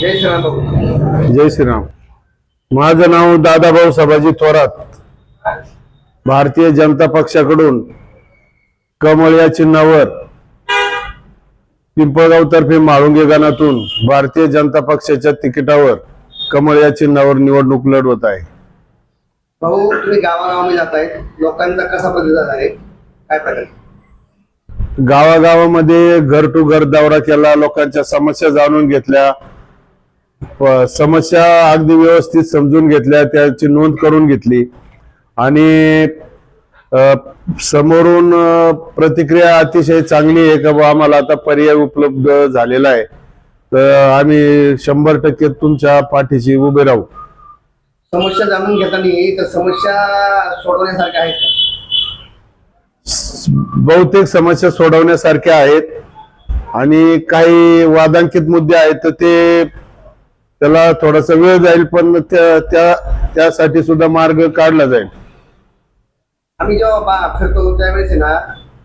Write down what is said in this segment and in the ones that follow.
जय श्रीराम बाबू. जय श्रीराम. माझं नाव दादाभाऊ सभाजी थोरात. भारतीय जनता पक्षाकडून कमळ या चिन्हावर पिंपळगाव तर्फे माळुंगे गाणातून भारतीय जनता पक्षाच्या तिकिटावर कमळ या चिन्हावर निवडणूक लढवत आहे. भाऊ तुम्ही गावागावामध्ये जाताय. लोकांचा कसा प्रतिसाद आहे? काय प्रकार? गावागावामध्ये घर टू घर दौरा केला लोकांच्या समस्या जाणून घेतल्या समस्या अगदी व्यवस्थित समजून घेतल्या त्याची नोंद करून घेतली. आणि समोरून प्रतिक्रिया अतिशय चांगली आहे का बुवा? आम्हाला आता पर्याय उपलब्ध झालेला आहे. तर आम्ही शंभर टक्के तुमच्या पाठीशी उभे राहू. समस्या जाणून घेताना समस्या सोडवण्यासारख्या आहेत बहुतेक समस्या सोडवण्यासारख्या आहेत. आणि काही वादांकित मुद्दे आहेत तर ते त्याला थोडासा वेळ जाईल पण त्या त्या त्यासाठी सुद्धा मार्ग काढला जाईल. आम्ही जेव्हा फिरतो त्यावेळेस ना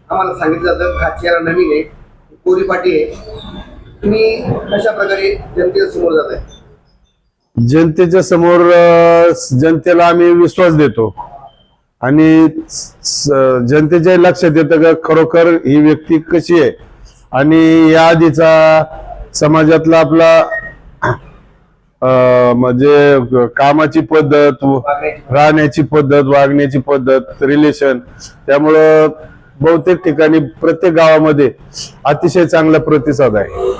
आम्हाला सांगितलं जातं हा चेहरा नवीन आहे कोरी पाटी आहे. तुम्ही कशा प्रकारे जनतेच्या समोर जात आहे जनतेच्या समोर जनतेला आम्ही विश्वास देतो. आणि जनतेच्या लक्षात येतं का खरोखर ही व्यक्ती कशी आहे? आणि या आधीचा समाजातला आपला म्हणजे कामाची पद्धत राहण्याची पद्धत वागण्याची पद्धत रिलेशन त्यामुळं बहुतेक ठिकाणी प्रत्येक गावामध्ये अतिशय चांगला प्रतिसाद आहे.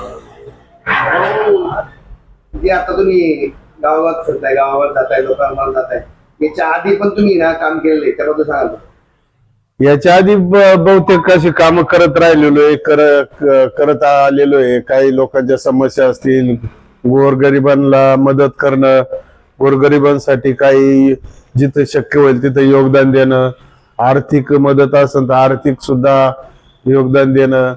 जे आता तुम्ही गावागावात फिरताय गावावर जाताय लोकांवर जाताय याच्या आधी पण तुम्ही ना काम केलेलं त्याबद्दल सांगाल? याच्या आधी बहुतेक अशी कामं करत राहिलेलो आहे करत आलेलो आहे. काही लोकांच्या समस्या असतील गोरगरिबांना मदत करणं गोरगरिबांसाठी काही जिथे शक्य होईल तिथे योगदान देणं आर्थिक मदत असेल तर आर्थिक सुद्धा योगदान देणं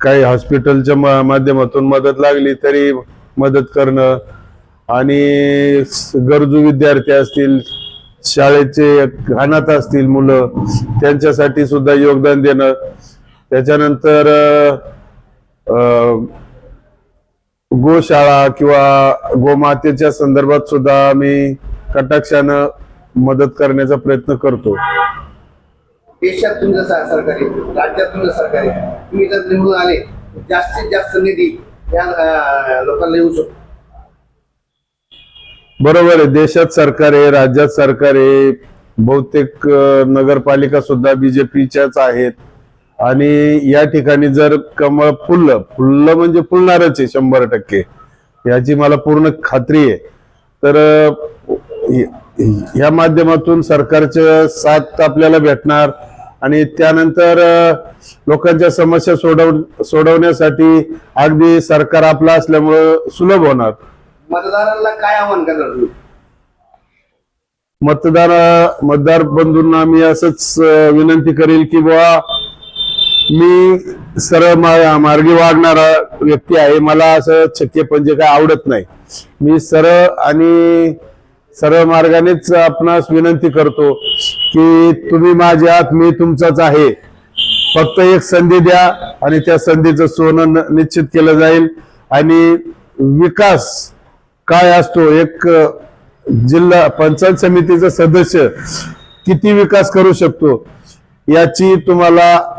काही हॉस्पिटलच्या मा- माध्यमातून मदत लागली तरी मदत करणं आणि गरजू विद्यार्थी असतील शाळेचे अनाथ असतील मुलं त्यांच्यासाठी सुद्धा योगदान देणं. त्याच्यानंतर गोशाळा किंवा गोमातेच्या संदर्भात सुद्धा आम्ही कटाक्षानं मदत करण्याचा प्रयत्न करतो. देशात तुमचं सा- सरकार आहे राज्यात तुमचं सरकार आहे तुम्ही जर निवडून आले जास्तीत जास्त निधी या लोकांना येऊ शकतो. बरोबर आहे. देशात सरकार आहे राज्यात सरकार आहे बहुतेक नगरपालिका सुद्धा बीजेपीच्याच आहेत. आणि या ठिकाणी जर कमळ फुललं फुललं म्हणजे फुलणारच आहे शंभर टक्के. याची मला पूर्ण खात्री आहे. तर अ, य- या माध्यमातून सरकारचं साथ आपल्याला भेटणार आणि त्यानंतर लोकांच्या समस्या सोडव सोडवण्यासाठी अगदी सरकार आपलं असल्यामुळं सुलभ होणार. मतदारांना काय आव्हान करणार मतदार मतदार बंधूंना मी असंच विनंती करेल की बुवा मी सरळ मार्गी वागणारा व्यक्ती आहे. मला असं छक्के पंजे काय आवडत नाही. मी सरळ आणि सरळ मार्गानेच आपणास विनंती करतो की तुम्ही माझे आत मी तुमचाच आहे. फक्त एक संधी द्या आणि त्या संधीचं सोनं न- निश्चित केलं जाईल. आणि विकास काय असतो? एक जिल्हा पंचायत समितीचा सदस्य किती विकास करू शकतो? याची तुम्हाला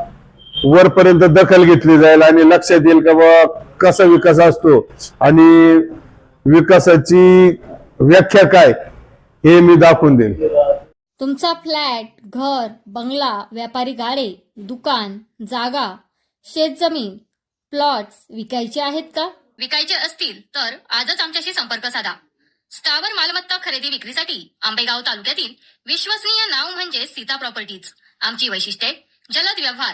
वरपर्यंत दखल घेतली जाईल आणि लक्षात येईल का बाबा कसा विकास असतो आणि विकासाची व्याख्या काय हे मी दाखवून देईल तुमचा फ्लॅट घर बंगला व्यापारी गाडे दुकान जागा शेतजमीन प्लॉट्स विकायचे आहेत का? विकायचे असतील तर आजच आमच्याशी संपर्क साधा. स्थावर मालमत्ता खरेदी विक्रीसाठी आंबेगाव तालुक्यातील विश्वसनीय नाव म्हणजे सीता प्रॉपर्टीज. आमची वैशिष्ट्ये जलद व्यवहार